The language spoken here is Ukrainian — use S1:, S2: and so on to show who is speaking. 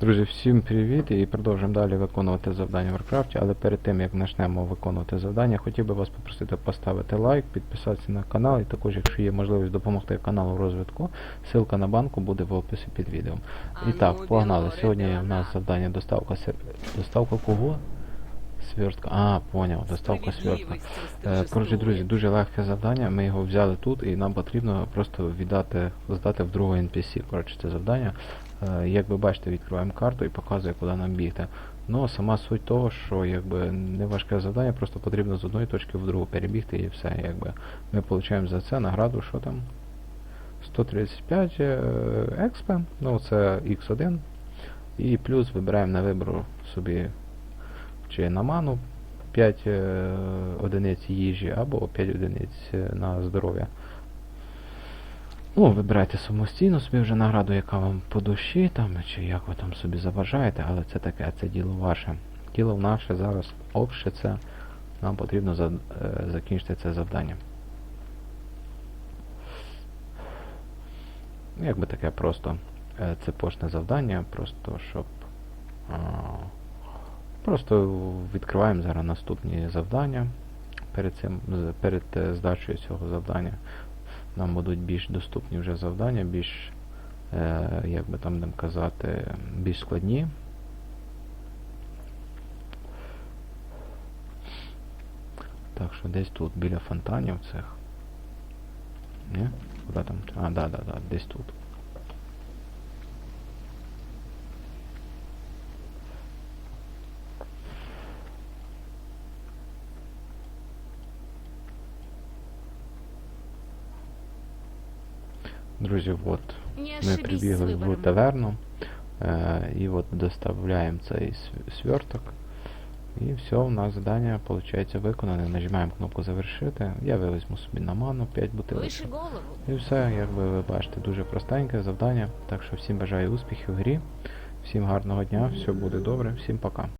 S1: Друзі, всім привіт і продовжуємо далі виконувати завдання в Warcraft, але перед тим як почнемо виконувати завдання, хотів би вас попросити поставити лайк, підписатися на канал і також, якщо є можливість допомогти каналу в розвитку, ссылка на банку буде в описі під відео. І так, погнали. Сьогодні в нас завдання доставка доставка кого? Свертка. А, поняв, доставка свертка. Е, Коротше, друзі, дуже легке завдання. Ми його взяли тут і нам потрібно просто віддати, здати в другого NPC. Коротше, це завдання. Е, Як ви бачите, відкриваємо карту і показує, куди нам бігти. Ну, сама суть того, що якби не завдання, просто потрібно з одної точки в другу перебігти і все. Якби ми отримуємо за це награду, що там? 135 е, експе, ну це X1. І плюс вибираємо на вибір собі чи на ману 5 е, одиниць їжі або 5 одиниць е, на здоров'я. Ну, вибирайте самостійно собі вже награду, яка вам по душі, там, чи як ви там собі заважаєте, але це таке, це діло ваше. Діло наше зараз обще це. Нам потрібно за, е, закінчити це завдання. Ну, Якби таке просто е, цепочне завдання, просто щоб. А, Просто відкриваємо зараз наступні завдання. Перед цим, перед е, здачею цього завдання нам будуть більш доступні вже завдання, більш, е, як би там будемо казати, більш складні. Так що десь тут, біля фонтанів цих. Ні? Куда там? А, да, да, да, десь тут. Друзі, от ми прибігли в таверну. Е, і от доставляємо цей сверток. І все, у нас задання виходить виконане. Нажимаємо кнопку завершити. Я вивезьму собі на ману 5 бутилок.
S2: Выше голову.
S1: І все, як ви бачите, дуже простеньке завдання. Так що всім бажаю успіхів в грі. Всім гарного дня, все буде добре, всім пока.